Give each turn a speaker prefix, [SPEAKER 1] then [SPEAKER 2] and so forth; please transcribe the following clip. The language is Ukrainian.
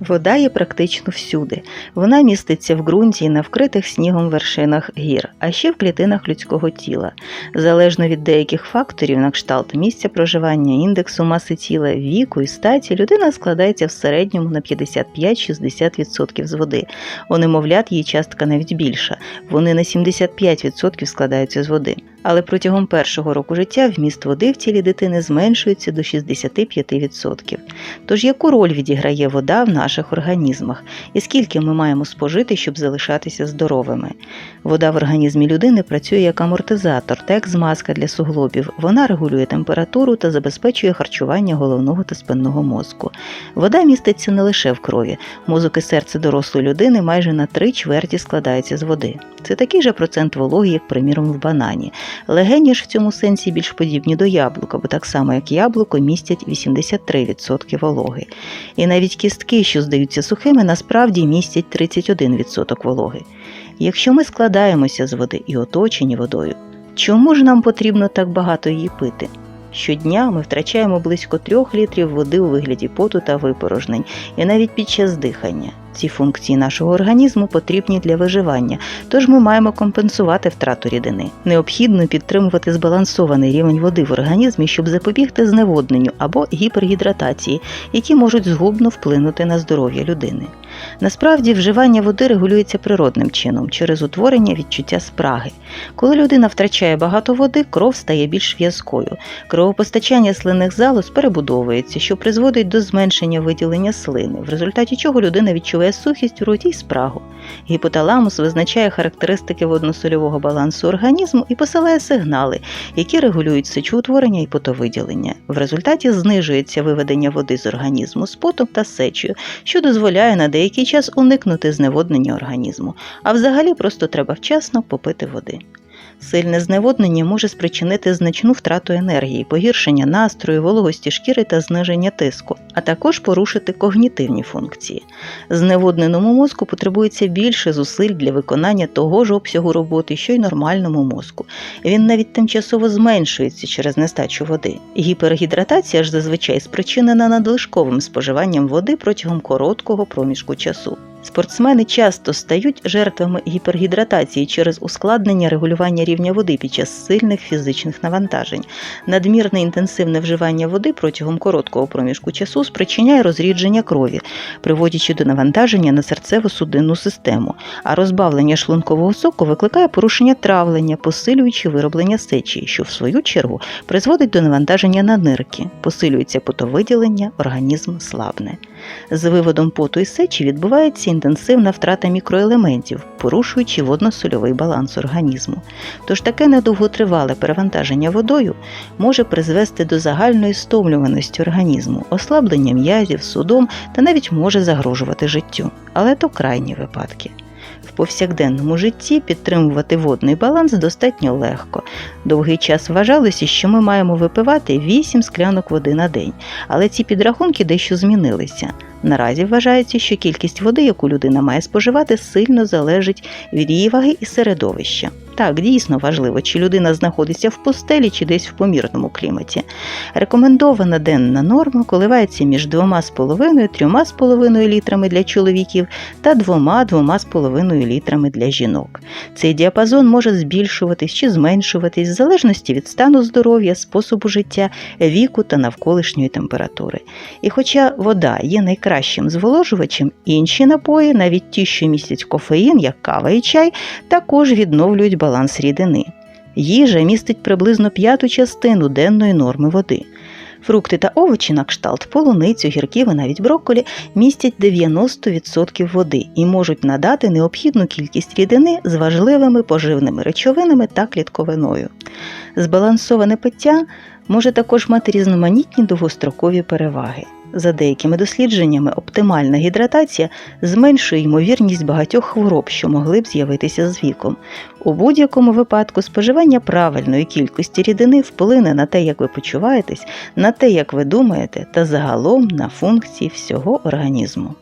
[SPEAKER 1] Вода є практично всюди. Вона міститься в ґрунті і на вкритих снігом вершинах гір, а ще в клітинах людського тіла. Залежно від деяких факторів, на кшталт місця проживання, індексу маси тіла, віку і статі, людина складається в середньому на 55-60% з води. У немовлят її частка навіть більша. Вони на 75% складаються з води. Але протягом першого року життя вміст води в тілі дитини зменшується до 65%. Тож яку роль відіграє вода в наших організмах і скільки ми маємо спожити, щоб залишатися здоровими? Вода в організмі людини працює як амортизатор та як змазка для суглобів. Вона регулює температуру та забезпечує харчування головного та спинного мозку. Вода міститься не лише в крові. Мозок і серце дорослої людини майже на три чверті складається з води. Це такий же процент вологи, як, приміром, в банані. Легені ж в цьому сенсі більш подібні до яблука, бо так само як яблуко містять 83% вологи. І навіть кістки, що здаються сухими, насправді містять 31% вологи. Якщо ми складаємося з води і оточені водою, чому ж нам потрібно так багато її пити? Щодня ми втрачаємо близько 3 літрів води у вигляді поту та випорожнень, і навіть під час дихання. Ці функції нашого організму потрібні для виживання, тож ми маємо компенсувати втрату рідини. Необхідно підтримувати збалансований рівень води в організмі, щоб запобігти зневодненню або гіпергідратації, які можуть згубно вплинути на здоров'я людини. Насправді, вживання води регулюється природним чином через утворення відчуття спраги. Коли людина втрачає багато води, кров стає більш в'язкою. Кровопостачання слинних залоз перебудовується, що призводить до зменшення виділення слини, в результаті чого людина відчуває сухість у роті й спрагу. Гіпоталамус визначає характеристики водносольового балансу організму і посилає сигнали, які регулюють сечоутворення і потовиділення. В результаті знижується виведення води з організму з потом та сечею, що дозволяє на деякий час уникнути зневоднення організму, а взагалі просто треба вчасно попити води. Сильне зневоднення може спричинити значну втрату енергії, погіршення настрою, вологості шкіри та зниження тиску, а також порушити когнітивні функції. Зневодненому мозку потребується більше зусиль для виконання того ж обсягу роботи, що й нормальному мозку. Він навіть тимчасово зменшується через нестачу води. Гіпергідратація ж зазвичай спричинена надлишковим споживанням води протягом короткого проміжку часу. Спортсмени часто стають жертвами гіпергідратації через ускладнення регулювання рівня води під час сильних фізичних навантажень. Надмірне інтенсивне вживання води протягом короткого проміжку часу спричиняє розрідження крові, приводячи до навантаження на серцево-судинну систему, а розбавлення шлункового соку викликає порушення травлення, посилюючи вироблення сечі, що в свою чергу призводить до навантаження на нирки, посилюється потовиділення, організм слабне. З виводом поту і сечі відбувається інтенсивна втрата мікроелементів, порушуючи водно-сольовий баланс організму. Тож таке недовготривале перевантаження водою може призвести до загальної стомлюваності організму, ослаблення м'язів, судом та навіть може загрожувати життю. Але то крайні випадки. В повсякденному житті підтримувати водний баланс достатньо легко. Довгий час вважалося, що ми маємо випивати 8 склянок води на день, але ці підрахунки дещо змінилися. Наразі вважається, що кількість води, яку людина має споживати, сильно залежить від її ваги і середовища. Так, дійсно важливо, чи людина знаходиться в пустелі чи десь в помірному кліматі. Рекомендована денна норма коливається між 2,5-3,5 літрами для чоловіків та 2-2,5 літрами для жінок. Цей діапазон може збільшуватись чи зменшуватись в залежності від стану здоров'я, способу життя, віку та навколишньої температури. І хоча вода є найкращим зволожувачем, інші напої, навіть ті, що містять кофеїн, як кава і чай, також відновлюють баланс рідини. Їжа містить приблизно п'яту частину денної норми води. Фрукти та овочі на кшталт, полуницю, гірків і навіть брокколі містять 90% води і можуть надати необхідну кількість рідини з важливими поживними речовинами та клітковиною. Збалансоване пиття може також мати різноманітні довгострокові переваги. За деякими дослідженнями, оптимальна гідратація зменшує ймовірність багатьох хвороб, що могли б з'явитися з віком. У будь-якому випадку споживання правильної кількості рідини вплине на те, як ви почуваєтесь, на те, як ви думаєте, та загалом на функції всього організму.